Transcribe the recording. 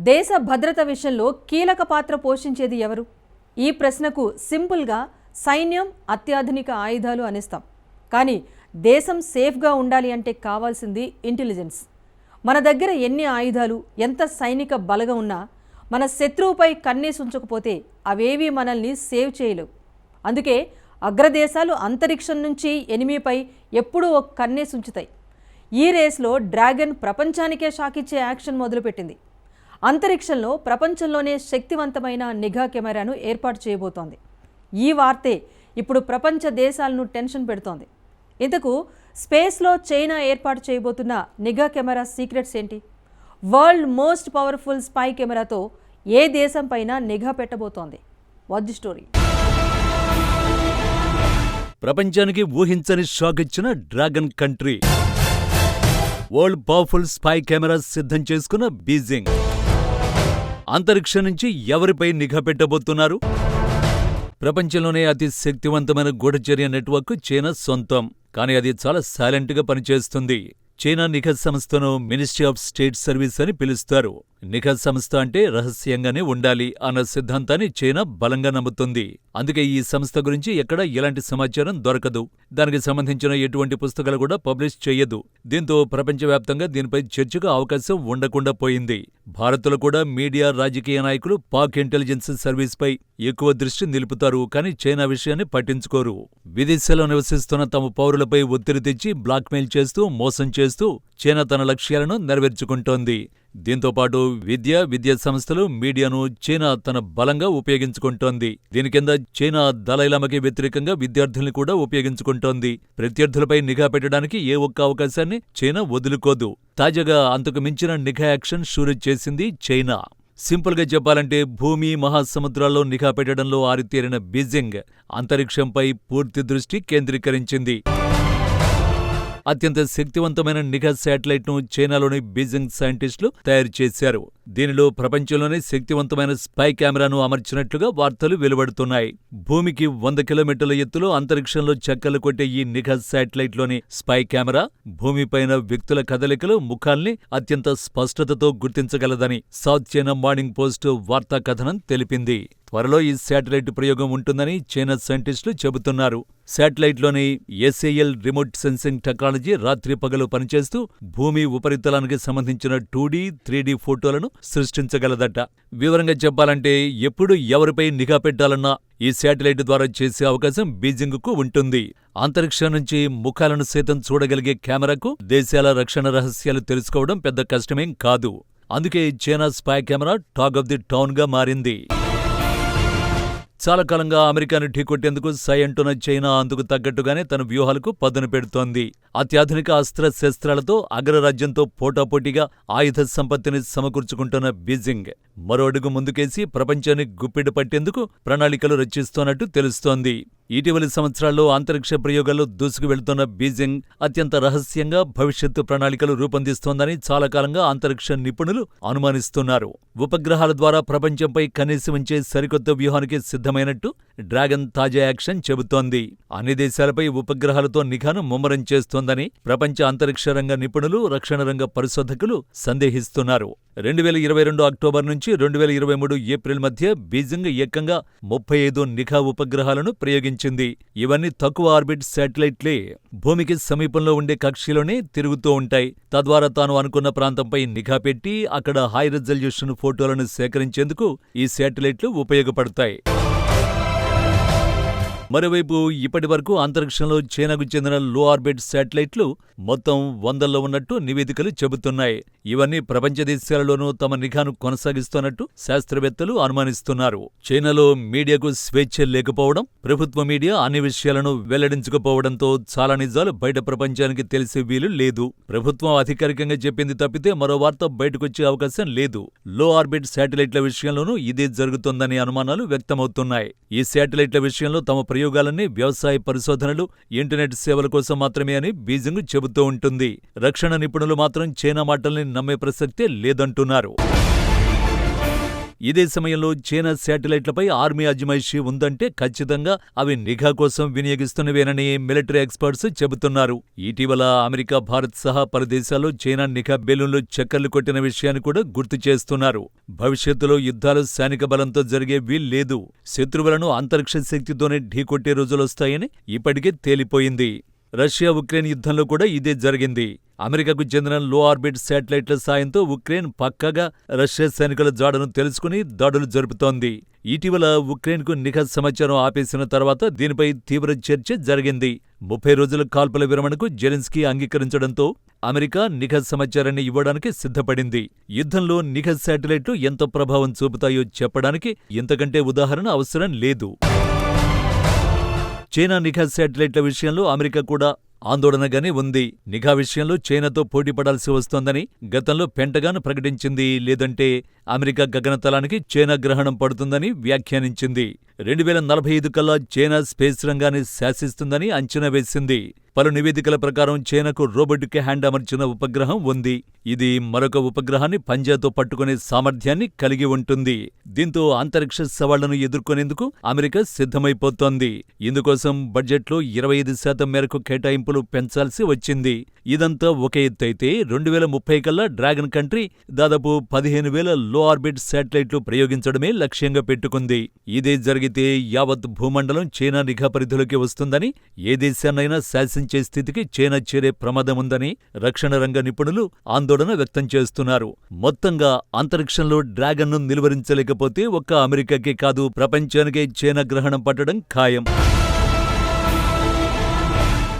దేశ భద్రత విషయంలో కీలక పాత్ర పోషించేది ఎవరు? ఈ ప్రశ్నకు సింపుల్గా సైన్యం అత్యాధునిక ఆయుధాలు అనిస్తాం. కానీ దేశం సేఫ్గా ఉండాలి అంటే కావాల్సింది ఇంటెలిజెన్స్. మన దగ్గర ఎన్ని ఆయుధాలు ఎంత సైనిక బలగం ఉన్నా మన శత్రువుపై కన్నేసి ఉంచకపోతే అవేవీ మనల్ని సేవ్ చేయలేవు. అందుకే అగ్రదేశాలు అంతరిక్షం నుంచి ఎనిమిపై ఎప్పుడూ ఒక కన్నేసి ఉంచుతాయి ఈ రేస్లో డ్రాగన్ ప్రపంచానికే షాకిచ్చే యాక్షన్ మొదలుపెట్టింది. అంతరిక్షంలో ప్రపంచంలోనే శక్తివంతమైన నిఘా కెమెరాను ఏర్పాటు చేయబోతోంది. ఈ వార్తే ఇప్పుడు ప్రపంచ దేశాలను టెన్షన్ పెడుతోంది. ఇంతకు స్పేస్లో చైనా ఏర్పాటు చేయబోతున్న నిఘా కెమెరా సీక్రెట్స్ ఏంటి? వరల్డ్ మోస్ట్ పవర్ఫుల్ స్పై కెమెరాతో ఏ దేశం పైన నిఘా పెట్టబోతోంది? What the story. ప్రపంచానికి ఊహించని షాక్ ఇచ్చిన dragon country. World powerful spy camera సిద్ధం చేసుకున్న బీజింగ్. అంతరిక్షం నుంచి ఎవరిపై నిఘా పెట్టబోతున్నారు? ప్రపంచంలోనే అతి శక్తివంతమైన గూఢచర్య నెట్వర్క్ చైనా సొంతం కానీ అది చాలా సైలెంట్గా పనిచేస్తుంది. చైనా నిఘా సంస్థను మినిస్ట్రీ ఆఫ్ స్టేట్ సర్వీస్ అని పిలుస్తారు. నిఘా సంస్థ అంటే రహస్యంగానే ఉండాలి అన్న సిద్ధాంతాన్ని చైనా బలంగా నమ్ముతుంది. అందుకే ఈ సంస్థ గురించి ఎక్కడ ఎలాంటి సమాచారం దొరకదు. దానికి సంబంధించిన ఎటువంటి పుస్తకాలు కూడా పబ్లిష్ చేయదు. దీంతో ప్రపంచవ్యాప్తంగా దీనిపై చర్చకు అవకాశం ఉండకుండా పోయింది. భారత్లో కూడా మీడియా రాజకీయ నాయకులు పాక్ ఇంటెలిజెన్స్ సర్వీస్పై ఎక్కువ దృష్టి నిలుపుతారు కానీ చైనా విషయాన్ని పట్టించుకోరు. విదేశాల్లో నివసిస్తున్న తమ పౌరులపై ఒత్తిడి తెచ్చి బ్లాక్మెయిల్ చేస్తూ మోసం చేస్తూ చైనా తన లక్ష్యాలను నెరవేర్చుకుంటోంది. దీంతో పాటు విద్య విద్యా సంస్థలు మీడియాను చైనా తన బలంగా ఉపయోగించుకుంటోంది. దీని కింద చైనా దలైలామకి వ్యతిరేకంగా విద్యార్థుల్ని కూడా ఉపయోగించుకుంటోంది. ప్రత్యర్థులపై నిఘా పెట్టడానికి ఏ ఒక్క అవకాశాన్ని చైనా వదులుకోదు. తాజాగా అంతకు మించిన నిఘా యాక్షన్ షూరు చేసింది చైనా. సింపుల్గా చెప్పాలంటే భూమి మహాసముద్రాల్లో నిఘా పెట్టడంలో ఆరితేరిన బీజింగ్ అంతరిక్షంపై పూర్తి దృష్టి కేంద్రీకరించింది. అత్యంత శక్తివంతమైన నిఘా శాటిలైట్ను చైనాలోని బీజింగ్ సైంటిస్టులు తయారు చేశారు. దీనిలో ప్రపంచంలోనే శక్తివంతమైన స్పై కెమెరాను అమర్చినట్లుగా వార్తలు వెలువడుతున్నాయి. భూమికి వంద కిలోమీటర్ల ఎత్తులో అంతరిక్షంలో చెక్కలు కొట్టే ఈ నిఘా శాటిలైట్లోని స్పై కెమెరా భూమిపైన వ్యక్తుల కదలికలు ముఖాల్ని అత్యంత స్పష్టతతో గుర్తించగలదని సౌత్ చైనా మార్నింగ్ పోస్ట్ వార్తా కథనం తెలిపింది. త్వరలో ఈ శాటిలైట్ ప్రయోగం ఉంటుందని చైనా సైంటిస్టులు చెబుతున్నారు. శాటిలైట్లోని S A L remote sensing technology రాత్రి పగలు పనిచేస్తూ భూమి ఉపరితలానికి సంబంధించిన టూడీ త్రీడీ ఫోటోలను సృష్టించగలదట. వివరంగా చెప్పాలంటే ఎప్పుడు ఎవరిపై నిఘా పెట్టాలన్నా ఈ శాటిలైట్ ద్వారా చేసే అవకాశం బీజింగ్కు ఉంటుంది. అంతరిక్షం నుంచి ముఖాలను సైతం చూడగలిగే కెమెరాకు దేశాల రక్షణ రహస్యాలు తెలుసుకోవడం పెద్ద కష్టమేం కాదు. అందుకే China spy camera talk of the టౌన్గా మారింది. చాలా కాలంగా అమెరికాను ఢీకొట్టేందుకు సై అంటున్న చైనా అందుకు తగ్గట్టుగానే తన వ్యూహాలకు పదును పెడుతోంది. అత్యాధునిక అస్త్రశస్త్రాలతో అగ్రరాజ్యంతో పోటాపోటీగా ఆయుధ సంపత్తిని సమకూర్చుకుంటున్న బీజింగ్ మరో అడుగు ముందుకేసి ప్రపంచాన్ని గుప్పిడి పట్టేందుకు ప్రణాళికలు రచిస్తోన్నట్టు తెలుస్తోంది. ఇటీవలి సంవత్సరాల్లో అంతరిక్ష ప్రయోగాల్లో దూసుకు వెళ్తున్న బీజింగ్ అత్యంత రహస్యంగా భవిష్యత్తు ప్రణాళికలు రూపొందిస్తోందని చాలా కాలంగా అంతరిక్ష నిపుణులు అనుమానిస్తున్నారు. ఉపగ్రహాల ద్వారా ప్రపంచంపై కనీసం ఉంచే సరికొత్త వ్యూహానికి సిద్ధమైనట్టు డ్రాగన్ తాజా యాక్షన్ చెబుతోంది. అన్ని దేశాలపై ఉపగ్రహాలతో నిఘాను ముమ్మరం చేస్తోందని ప్రపంచ అంతరిక్ష రంగ నిపుణులు రక్షణ రంగ పరిశోధకులు సందేహిస్తున్నారు. రెండు వేల ఇరవై రెండు అక్టోబర్ నుంచి రెండు వేల ఇరవై మూడు ఏప్రిల్ మధ్య బీజింగ్ ఏకంగా ముప్పై ఐదు నిఘా ఉపగ్రహాలను ప్రయోగించింది ఇవన్నీ తక్కువ ఆర్బిట్ శాటిలైట్లే భూమికి సమీపంలో ఉండే కక్షలోనే తిరుగుతూ ఉంటాయి. తద్వారా తాను అనుకున్న ప్రాంతంపై నిఘా పెట్టి అక్కడ హై రిజల్యూషన్ ఫోటోలను సేకరించేందుకు ఈ శాటిలైట్లు ఉపయోగపడతాయి. మరోవైపు ఇప్పటి వరకు అంతరిక్షంలో చైనాకు చెందిన లో ఆర్బిట్ శాటిలైట్లు మొత్తం వందల్లో ఉన్నట్టు నివేదికలు చెబుతున్నాయి. ఇవన్నీ ప్రపంచ దేశాలలోనూ తమ నిఘాను కొనసాగిస్తున్నట్టు శాస్త్రవేత్తలు అనుమానిస్తున్నారు. చైనాలో మీడియాకు స్వేచ్ఛ లేకపోవడం ప్రభుత్వ మీడియా అన్ని విషయాలను వెల్లడించకపోవడంతో చాలా నిజాలు బయట ప్రపంచానికి తెలిసే వీలు లేదు. ప్రభుత్వం అధికారికంగా చెప్పింది తప్పితే మరో వార్త బయటకొచ్చే అవకాశం లేదు. లో ఆర్బిట్ శాటిలైట్ల విషయంలోనూ ఇదే జరుగుతోందనే అనుమానాలు వ్యక్తమవుతున్నాయి. ఈ శాటిలైట్ల విషయంలో తమ ప్రయోగాలన్నీ వ్యవసాయ పరిశోధనలు ఇంటర్నెట్ సేవల కోసం మాత్రమే అని బీజింగ్ చెబుతూ ఉంటుంది. రక్షణ నిపుణులు మాత్రం చైనా మాటల్ని నమ్మే ప్రసక్తే లేదంటున్నారు. ఇదే సమయంలో చైనా శాటిలైట్లపై ఆర్మీ అజమాయిషీ ఉందంటే ఖచ్చితంగా అవి నిఘా కోసం వినియోగిస్తున్నవేనని మిలిటరీ ఎక్స్పర్ట్స్ చెబుతున్నారు. ఇటీవల అమెరికా భారత్ సహా పలు దేశాల్లో చైనా నిఘా బెలూన్లు చక్కర్లు కొట్టిన విషయాన్ని కూడా గుర్తు చేస్తున్నారు. భవిష్యత్తులో యుద్ధాలు సైనిక బలంతో జరిగే వీల్లేదు శత్రువులను అంతరిక్ష శక్తితోనే ఢీకొట్టే రోజులొస్తాయని ఇప్పటికే తేలిపోయింది. రష్యా ఉక్రెయిన్ యుద్ధంలో కూడా ఇదే జరిగింది. అమెరికాకు చెందిన లో ఆర్బిట్ శాటిలైట్ల సాయంతో ఉక్రెయిన్ పక్కగా రష్యా సైనికుల జాడను తెలుసుకుని దాడులు జరుపుతోంది. ఇటీవల ఉక్రెయిన్కు నిఘా సమాచారం ఆపేసిన తర్వాత దీనిపై తీవ్ర చర్చ జరిగింది. ముప్పై రోజుల కాల్పుల విరమణకు జెలెన్స్కీ అంగీకరించడంతో అమెరికా నిఘా సమాచారాన్ని ఇవ్వడానికి సిద్ధపడింది. యుద్ధంలో నిఘా శాటిలైట్లు ఎంత ప్రభావం చూపుతాయో చెప్పడానికి ఇంతకంటే ఉదాహరణ అవసరం లేదు. చైనా నిఘా శాటిలైట్ల విషయంలో అమెరికా కూడా ఆందోళనగానే ఉంది. నిఘా విషయంలో చైనాతో పోటీ పడాల్సి వస్తోందని గతంలో పెంటగాన్ ప్రకటించింది. లేదంటే అమెరికా గగనతలానికి చైనా గ్రహణం పడుతుందని వ్యాఖ్యానించింది. రెండు వేల నలభై ఐదు కల్లా చైనా స్పేస్ రంగాన్ని శాసిస్తుందని అంచనా వేసింది. పలు నివేదికల ప్రకారం చైనాకు రోబోటిక్ హ్యాండ్ అమర్చిన ఉపగ్రహం ఉంది. ఇది మరొక ఉపగ్రహాన్ని పంజాతో పట్టుకునే సామర్థ్యాన్ని కలిగి ఉంటుంది. దీంతో అంతరిక్ష సవాళ్ళను ఎదుర్కొనేందుకు అమెరికా సిద్ధమైపోతోంది. ఇందుకోసం బడ్జెట్లో ఇరవై ఐదు శాతం మేరకు కేటాయింపులు పెంచాల్సి వచ్చింది. ఇదంతా ఒక ఎత్తైతే రెండు వేల ముప్పై కల్లా డ్రాగన్ కంట్రీ దాదాపు పదిహేను వేల లో ఆర్బిట్ శాటిలైట్లు ప్రయోగించడమే లక్ష్యంగా పెట్టుకుంది. ఇదే జరిగితే యావత్ భూమండలం చైనా నిఘా పరిధిలోకి వస్తుందని ఏ దేశాన్నైనా శాసించ స్థితికి చైనా చేరే ప్రమాదముందని రక్షణ రంగ నిపుణులు ఆందోళన వ్యక్తం చేస్తున్నారు. మొత్తంగా అంతరిక్షంలో డ్రాగన్ను నిలువరించలేకపోతే ఒక్క అమెరికాకే కాదు ప్రపంచానికే చైనా గ్రహణం పట్టడం ఖాయం.